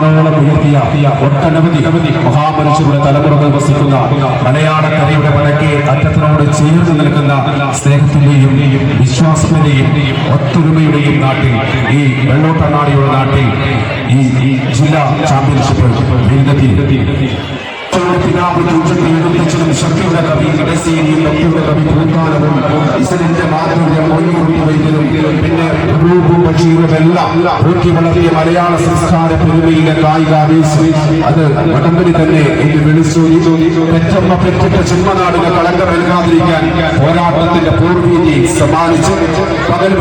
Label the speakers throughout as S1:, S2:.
S1: വാനോളം ഉയർത്തിയ ഒട്ടനവധി മഹാമനുഷ്യരുടെ തലമുറകൾ വസിക്കുന്ന മലയാളക്കരയുടെ വടക്കേ അറ്റത്തിനോട് ചേർന്ന് നിൽക്കുന്ന സ്നേഹത്തിന്റെയും വിശ്വാസത്തിന്റെയും ഒത്തൊരുമയുടെയും നാട്ടിൽ ഈ വെള്ളോട്ടണ്ണാടിയുടെ നാട്ടിൽ ഈ ജില്ലാ ചാമ്പ്യൻഷിപ്പ് കവി പിന്നെ വളർത്തിയ മലയാള സംസ്കാര പെരുമയിലെ കായിക അത് വടംവലി തന്നെ എന്ന് വിളിച്ചു പെറ്റമ്മ പെറ്റിട്ട ജന്മനാടിന് കളങ്കം നൽകാതിരിക്കാൻ പോരാട്ടത്തിന്റെ പൂർവീതി സമ്മാനിച്ചു. പകൽ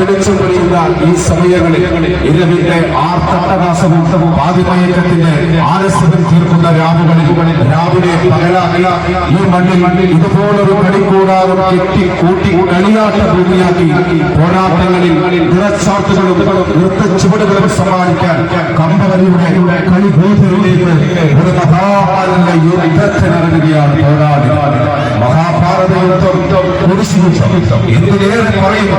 S1: ഈ സമയങ്ങളിൽ ഇരവിന്റെ ആർത്തട്ടകാസവും പാതിമയക്കത്തിന്റെ ആലസ്യം തീർക്കുന്ന രാവുകളിൽ രാവിലെ ഈ മണ്ണിൽ ഇതുപോലൊരു കളിക്കൂടാതെ കെട്ടി കളിയാട്ട ഭൂമിയാക്കി പോരാട്ടങ്ങളിൽ നിറച്ചാർത്തുകളും നൃത്ത ചുവടുകളും സമ്മാനിക്കാൻ കമ്പവലിയുടെ കളിഭൂതരിലേക്ക് ഒരു മഹാഭാരത യുദ്ധത്തിനിറങ്ങുകയാണ് പോരാളി മഹാഭാരത യുദ്ധം കുരിശുയുദ്ധം എന്തിനേറെ പറയുന്നു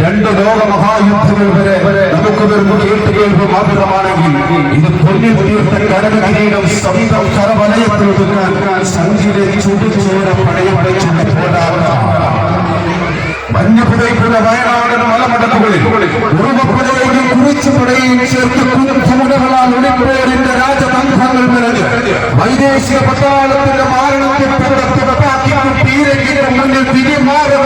S1: രണ്ട് ലോക മഹായുദ്ധങ്ങൾ വരെ നമുക്ക് വെറും കേട്ടുകേൾവ് മാത്രമാണെങ്കിൽ ഇത് പൊന്നിൽ തീർത്ത കടകകിരീടം സ്വന്തം കരവലയത്തിൽ ഒതുക്കാൻ സഞ്ചിയിലെ ചുടുചോര പടയടച്ചുള്ള പോരാട്ടം മഞ്ഞപ്പുഴയ്ക്കുള്ള വയനാടൻ മലമടക്കുകളിൽ ഉറുമപ്പുഴയും കുറിച്ചുപുഴയും ചേർത്ത് കുഞ്ഞുമുടകളാൽ ഒളിപ്പേരിന്റെ രാജതന്ത്രങ്ങൾ നിറഞ്ഞ് വൈദേശിക திடீர் மாறுதல்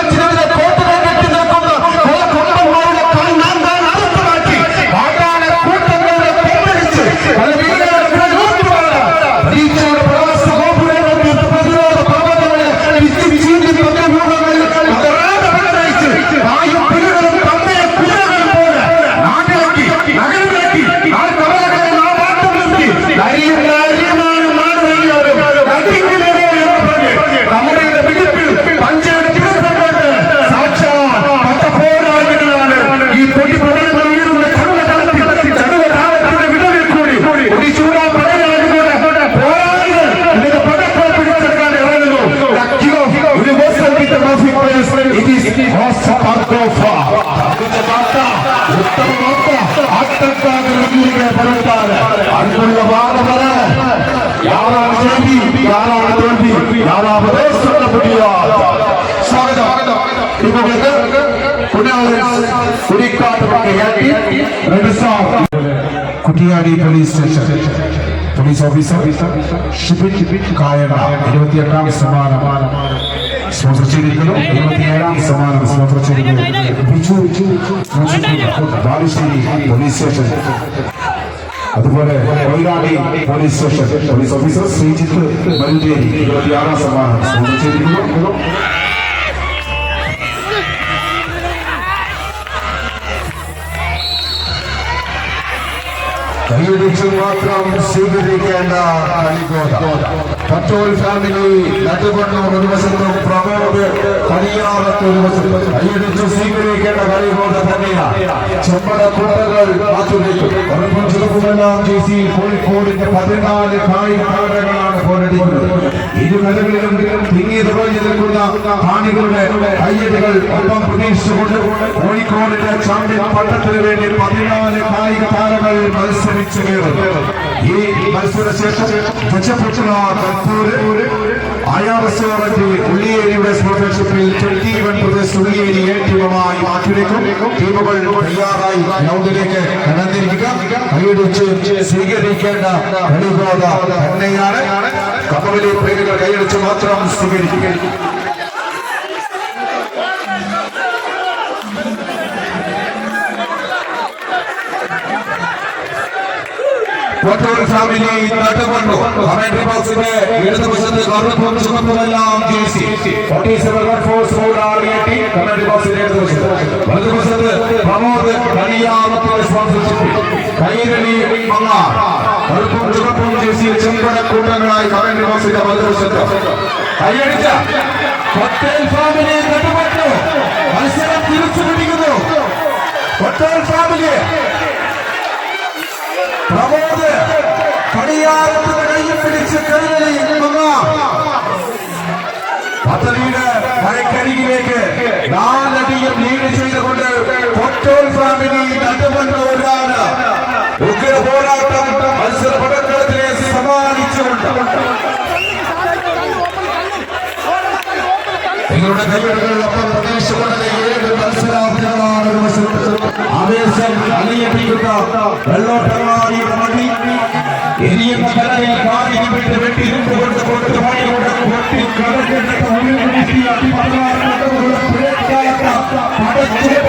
S1: വാർത്ത ആട്ടക്കാട് റെഡിയുടെ പരത്താറ് അടുത്തുള്ള വാർത്ത யாராவது தோல்வி யாராவது தோல்வி யாராவது சொல்ல முடியாது ஸ்வாகதம் உங்களுக்கு Kudikkatt Kuttiyadi police station police officer Shibin കായട ഇരുപത്തിയെട്ടാം സമ്മാനം സ്പോൺസർ ചെയ്തിരിക്കുന്നു ഇരുപത്തിയേഴാം സമ്മാനം സ്പോൺസർ ചെയ്തിരിക്കുന്നു ബിജു ബാലുശ്ശേരി പോലീസ് സ്റ്റേഷൻ. അതുപോലെ Koyilandy police station. Police officer Sreejith Marutheri ഇരുപത്തിയാറാം സമ്മാനം സ്പോൺസർ ചെയ്തിരിക്കുന്നു കൈയടിച്ചു മാത്രം സ്വീകരിക്കേണ്ട കളികോത പട്ടോൾ ഫാമിലി നടുവണ്ണൂർ ഒരു വശത്തും പ്രമോദ് പടിയാറത്ത് ഒരു വശത്തും കൈയടിച്ചു സ്വീകരിക്കേണ്ട കളികോത തന്നെയാണ് ചെമ്പട കുട്ടകൾ കാത്തുനിൽക്കും ചെറുപ്പമെല്ലാം ജെസി കോഴിക്കോടിന്റെ പതിനാല് കായികളാണ് പോരടിക്കുന്നത്. ഇരുനിലകളിലും തിങ്ങി തുറഞ്ഞു നിൽക്കുന്ന കാണികളുടെ കയ്യടികൾ ഒപ്പം പ്രതീക്ഷിച്ചുകൊണ്ട് കോഴിക്കോടിന്റെ ചാമ്പ്യൻ പട്ടത്തിന് വേണ്ടി പതിനാല് കായിക താരങ്ങൾ മത്സരിച്ചു കയറുന്നു ഈ മത്സരശേഷം പച്ചപ്പുറ്റുള്ള കൽപ്പൂര് അയാൾ റെസ്റ്റോറന്റ് ഉള്ളിയേരിയുടെ സ്പോൺസർഷിപ്പിൽ ട്വന്റി വൺ ഉള്ളിയേരി എ ടീമുമായി മാറ്റിവെക്കും. ടീമുകൾ തയ്യാറായി ഗ്രൗണ്ടിലേക്ക് കടന്നിരിക്കുക. കൈയടിച്ച് സ്വീകരിക്കേണ്ട കളിബോധ തന്നെയാണ്. കപ്പലിലെ പ്രേമികൾ കൈയടിച്ച് മാത്രം സ്വീകരിക്കുക കോട്ടൂർ ഫാമിലി നട്ടുകൊണ്ടു കമന്ററി ബോക്സിന്റെ ഇടതുവശത്ത് കറുപ്പും ചുമപ്പുമെല്ലാം ആർ എ ടി കമന്ററി ബോക്സിന്റെ ഇടതുവശത്ത് വലതുവശത്ത് പ്രമോദ് കനിയാമത്തിന്റെ സ്പോൺസർഷിപ്പ് കൈരളി മങ്ങാർ. കറുപ്പും ചുമപ്പും ജേസി ചെമ്പട കൂട്ടങ്ങളായി കമന്ററി ബോക്സിന്റെ വലതുവശത്ത് കൈയടിച്ച പട്ടേൽ ഫാമിലി നട്ടുകൊണ്ടു മത്സരം തിരിച്ചു പിടിക്കുന്നു ഫാമിലി கருதலை பதவீட கரைக்கருகிலேக்கு நான் நதியும் நீடு செய்து கொண்டு பொட்டோல் சாமினி நடுமன்ற ஒன்றான உக்கிர போராட்டம் மனுஷர் படத்திலே சமாளிச்சு கொண்டார் எங்களுடைய கைவிடுகள் அப்பம் பிரதேசம் வெள்ளோட்டமாக கடற்கரை